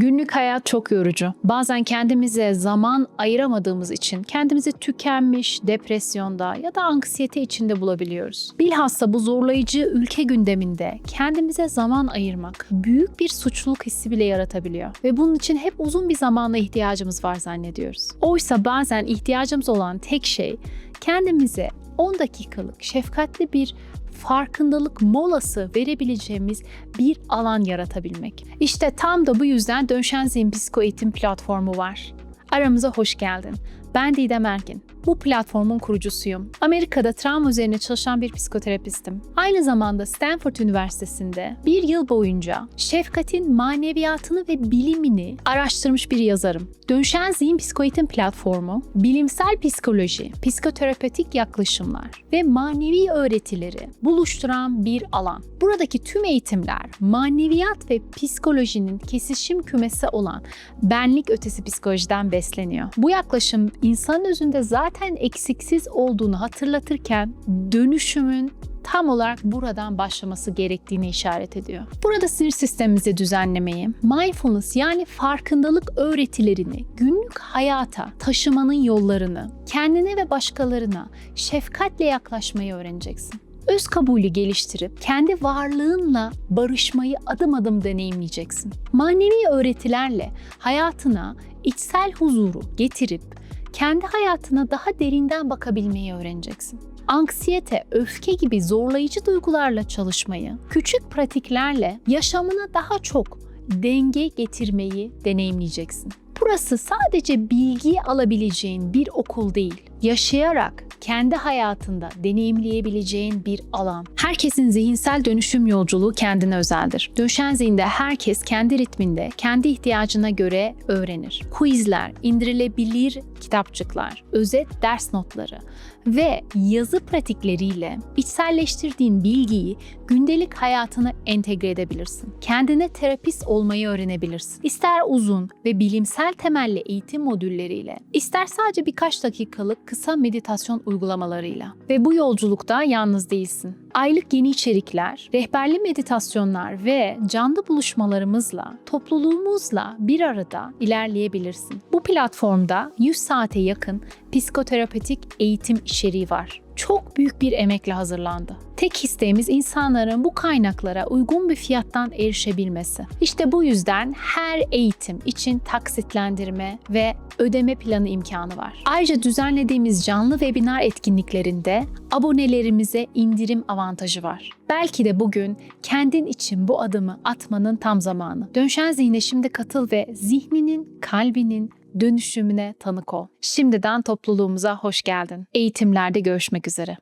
Günlük hayat çok yorucu. Bazen kendimize zaman ayıramadığımız için kendimizi tükenmiş, depresyonda ya da anksiyete içinde bulabiliyoruz. Bilhassa bu zorlayıcı ülke gündeminde kendimize zaman ayırmak büyük bir suçluluk hissi bile yaratabiliyor. Ve bunun için hep uzun bir zamana ihtiyacımız var zannediyoruz. Oysa bazen ihtiyacımız olan tek şey kendimize 10 dakikalık şefkatli bir farkındalık molası verebileceğimiz bir alan yaratabilmek. İşte tam da bu yüzden Dönşen Zihin Psiko Eğitim Platformu var. Aramıza hoş geldin. Ben Didem Ergin. Bu platformun kurucusuyum. Amerika'da travma üzerine çalışan bir psikoterapistim. Aynı zamanda Stanford Üniversitesi'nde bir yıl boyunca şefkatin maneviyatını ve bilimini araştırmış bir yazarım. Dönşen Zihin Psikoeğitim Platformu, bilimsel psikoloji, psikoterapötik yaklaşımlar ve manevi öğretileri buluşturan bir alan. Buradaki tüm eğitimler maneviyat ve psikolojinin kesişim kümesi olan benlik ötesi psikolojiden besleniyor. Bu yaklaşım insanın özünde zaten eksiksiz olduğunu hatırlatırken dönüşümün tam olarak buradan başlaması gerektiğini işaret ediyor. Burada sinir sistemimizi düzenlemeyi, mindfulness yani farkındalık öğretilerini günlük hayata taşımanın yollarını, kendine ve başkalarına şefkatle yaklaşmayı öğreneceksin. Öz kabulü geliştirip kendi varlığınla barışmayı adım adım deneyimleyeceksin. Manevi öğretilerle hayatına içsel huzuru getirip kendi hayatına daha derinden bakabilmeyi öğreneceksin. Anksiyete, öfke gibi zorlayıcı duygularla çalışmayı, küçük pratiklerle yaşamına daha çok denge getirmeyi deneyimleyeceksin. Burası sadece bilgi alabileceğin bir okul değil, yaşayarak kendi hayatında deneyimleyebileceğin bir alan. Herkesin zihinsel dönüşüm yolculuğu kendine özeldir. Dönüşen zihinde herkes kendi ritminde, kendi ihtiyacına göre öğrenir. Quizler, indirilebilir kitapçıklar, özet ders notları ve yazı pratikleriyle içselleştirdiğin bilgiyi gündelik hayatına entegre edebilirsin. Kendine terapist olmayı öğrenebilirsin. İster uzun ve bilimsel temelli eğitim modülleriyle, ister sadece birkaç dakikalık kısa meditasyon uygulamalarıyla. Ve bu yolculukta yalnız değilsin. Aylık yeni içerikler, rehberli meditasyonlar ve canlı buluşmalarımızla, topluluğumuzla bir arada ilerleyebilirsin. Bu platformda 100 saate yakın psikoterapötik eğitim içeriği var. Çok büyük bir emekle hazırlandı. Tek isteğimiz insanların bu kaynaklara uygun bir fiyattan erişebilmesi. İşte bu yüzden her eğitim için taksitlendirme ve ödeme planı imkanı var. Ayrıca düzenlediğimiz canlı webinar etkinliklerinde abonelerimize indirim avantajı var. Belki de bugün kendin için bu adımı atmanın tam zamanı. Dönşen Zihne şimdi katıl ve zihninin, kalbinin, dönüşümüne tanık ol. Şimdiden topluluğumuza hoş geldin. Eğitimlerde görüşmek üzere.